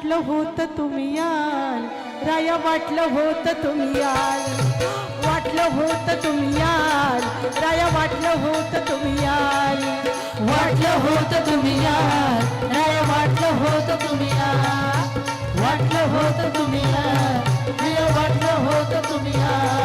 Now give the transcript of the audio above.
वाटलं होतं तुम्ही याल. राया वाटलं होतं तुम्ही याल. वाटलं होतं तुम्ही याल. राया वाटलं होतं तुम्ही याल. वाटलं होतं तुम्ही याल. राया वाटलं होतं तुम्ही याल. वाटलं होतं तुम्ही याल. वाटलं होतं तुम्ही याल.